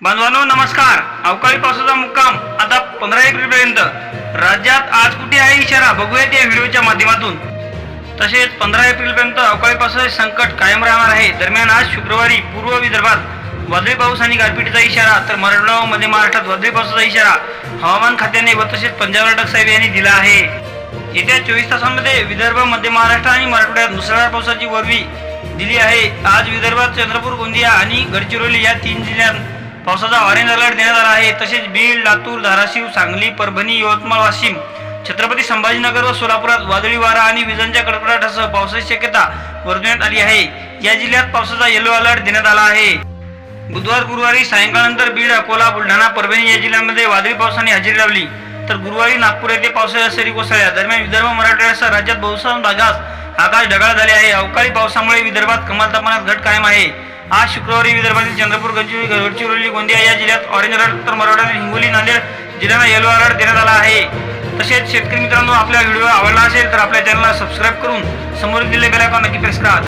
बांधवांनो नमस्कार. अवकाळी पावसाचा मुक्काम. आता पंधरा एप्रिल पर्यंत राज्यात आज कुठे आहे इशारा? बघूयात या व्हिडिओच्या माध्यमातून. तसेच पंधरा एप्रिल पर्यंत अवकाळी पावसाचे संकट कायम राहणार आहे. दरम्यान आज शुक्रवारी पूर्व विदर्भात वादळी पाऊस आणि गारपिटीचा इशारा तर मराठवाडा व मध्य महाराष्ट्रात वादळी पावसाचा इशारा हवामान खात्याने व तसेच पंजाब नाटक साहेब यांनी दिला आहे. येत्या चोवीस तासांमध्ये विदर्भ मध्य महाराष्ट्र आणि मराठवाड्यात मुसळधार पावसाची वरवी दिली आहे. आज विदर्भात चंद्रपूर गोंदिया आणि गडचिरोली या तीन जिल्ह्यात पावसाचा ऑरेंज अलर्ट देण्यात आला आहे. तसेच बीड लातूर धाराशिव सांगली परभणी यवतमाळ वाशिम छत्रपती संभाजीनगर व सोलापुरात वादळी वारा आणि विजांच्या कडकडाटासह पावसाची शक्यता वर्तवण्यात आली आहे. या जिल्ह्यात पावसाचा येलो अलर्ट देण्यात आला आहे. बुधवार गुरुवारी सायंकाळनंतर बीड अकोला बुलढाणा परभणी या जिल्ह्यांमध्ये वादळी पावसाने हजेरी लावली. तर गुरुवारी नागपूर येथे पावसाच्या सरी कोसळल्या. दरम्यान विदर्भ मराठवाड्यासह राज्यात बहुतांश भागात आकाश ढगाळ झाले आहे. अवकाळी पावसामुळे विदर्भात कमाल तापमानात घट कायम आहे. आज शुक्रवारी विदर्भातील चंद्रपूर गडचिरोली गडचिरोली गोंदिया या जिल्ह्यात ऑरेंज अलर्ट तर मराठवाड्यातील हिंगोली नांदेड जिल्ह्यांना येलो अलर्ट देण्यात आला आहे. तसेच शेतकरी मित्रांनो आपला व्हिडिओ आवडला असेल तर आपल्या चॅनलला सबस्क्राईब करून समोर दिले गेल्या आयकॉन नक्की प्रेस करा.